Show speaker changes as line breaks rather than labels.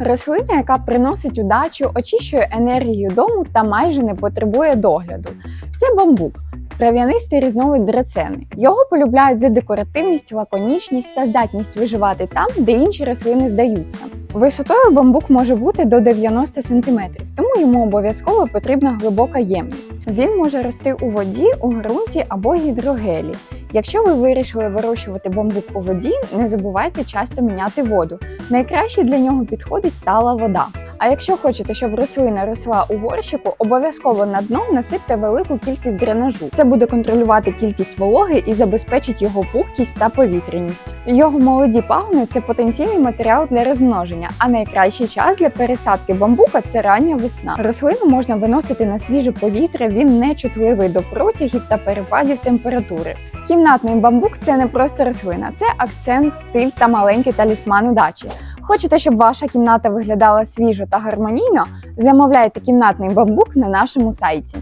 Рослина, яка приносить удачу, очищує енергію дому та майже не потребує догляду. Це бамбук. Трав'янистий різновид драцени. Його полюбляють за декоративність, лаконічність та здатність виживати там, де інші рослини здаються. Висотою бамбук може бути до 90 см, тому йому обов'язково потрібна глибока ємність. Він може рости у воді, у ґрунті або гідрогелі. Якщо ви вирішили вирощувати бамбук у воді, не забувайте часто міняти воду. Найкраще для нього підходить тала вода. А якщо хочете, щоб рослина росла у горщику, обов'язково на дно насипте велику кількість дренажу. Це буде контролювати кількість вологи і забезпечить його пухкість та повітряність. Його молоді пагони це потенційний матеріал для розмноження, а найкращий час для пересадки бамбука це рання весна. Рослину можна виносити на свіже повітря, він не чутливий до протягів та перепадів температури. Кімнатний бамбук це не просто рослина, це акцент, стиль та маленький талісман удачі. Хочете, щоб ваша кімната виглядала свіжо та гармонійно? Замовляйте кімнатний бамбук на нашому сайті.